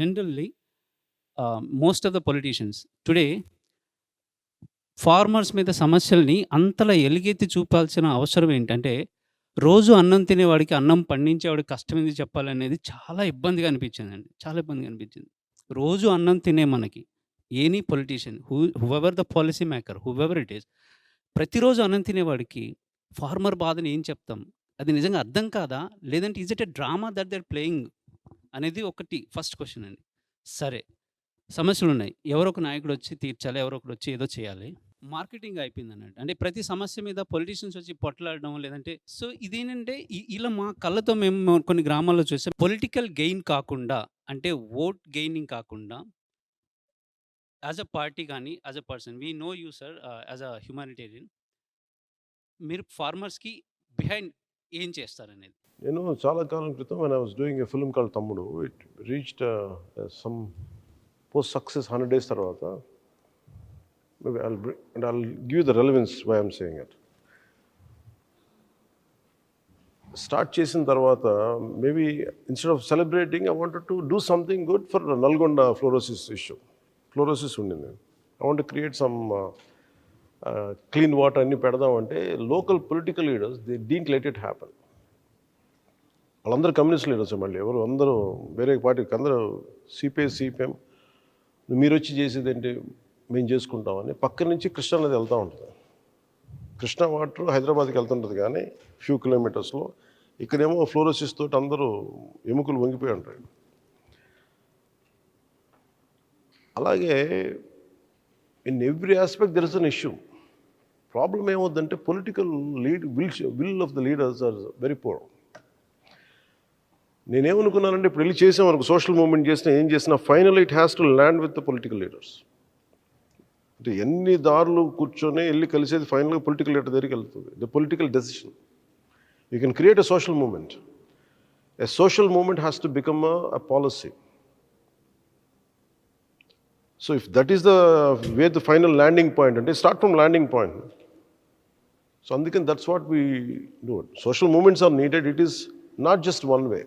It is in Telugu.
generally, uh, most of the politicians today, farmers మీద సమస్యల్ని అంతలా ఎలుగెత్తి చూపాల్సిన అవసరం ఏంటంటే, రోజు అన్నం తినేవాడికి అన్నం పండించేవాడికి కష్టం ఎందుకు చెప్పాలనేది చాలా ఇబ్బందిగా అనిపించిందండి. చాలా ఇబ్బందిగా అనిపించింది. రోజు అన్నం తినే మనకి any politician who whoever the policy maker whoever it is ప్రతిరోజు అన్నం తినేవాడికి ఫార్మర్ బాధని ఏం చెప్తాం? అది నిజంగా అర్థం కాదా? లేదంటే is it a drama that they're playing అనేది ఒకటి ఫస్ట్ క్వశ్చన్ అండి. సరే సమస్యలు ఉన్నాయి ఎవరో ఒక నాయకుడొచ్చి తీర్చాలి. ఎవరో వచ్చి ఏదో చేయాలి. మార్కెటింగ్ అయిపోయింది అన్నట్టు అంటే ప్రతి సమస్య మీద పొలిటీషియన్స్ వచ్చి పొట్లాడడం లేదంటే సో ఇదేంటంటే ఇలా మా కళ్ళతో మేము కొన్ని గ్రామాల్లో చూస్తే పొలిటికల్ గెయిన్ కాకుండా అంటే వోట్ గెయినింగ్ కాకుండా యాజ్ అ పార్టీ కానీ as a person we know you sir as a a humanitarian. మీరు ఫార్మర్స్‌కి బిహైండ్ ఏం చేస్తారనేది? నేను చాలా కాలం క్రితం I was doing a film call Thammudu it reached some post success 100 days తర్వాత I'll and I'll give the relevance why I'm saying it start చేసిన తర్వాత maybe instead of celebrating I wanted to do something good for Nalgonda fluorosis issue fluorosis ఉండింది. I want create some clean water అన్ని పెడదామంటే local political leaders they didn't let it happen. వాళ్ళందరూ కమ్యూనిస్ట్ లీడర్స్ మళ్ళీ ఎవరు అందరూ వేరే పార్టీకి అందరూ సిపిఐ సిపిఎం. మీరు వచ్చి చేసేది ఏంటి? మేము చేసుకుంటామని. పక్క నుంచి కృష్ణా నది వెళ్తూ ఉంటుంది. కృష్ణా వాటర్ హైదరాబాద్కి వెళ్తుంటుంది కానీ ఫ్యూ కిలోమీటర్స్లో. ఇక్కడేమో ఫ్లోరోసిస్ తోటి అందరూ ఎముకలు వంగిపోయి ఉంటాయి. అలాగే in every aspect there is an issue problem ఏమవుద్దంటే political lead will will of the leaders are very poor నేనేమనుకున్నానంటే ఇప్పుడు వెళ్ళి చేసాం మనకు సోషల్ మూవ్మెంట్ చేసినా ఏం చేసినా final it has to land with the political leaders అంటే ఎన్ని దారులు కూర్చొని వెళ్ళి కలిసేది ఫైనల్గా పొలిటికల్ లీడర్ దగ్గరికి వెళ్తుంది. The political decision you can create a social movement a social movement has to become a policy so if that is the way the final landing point అంటే start from landing point So, that's what we do. Social movements are needed. It is not just one way.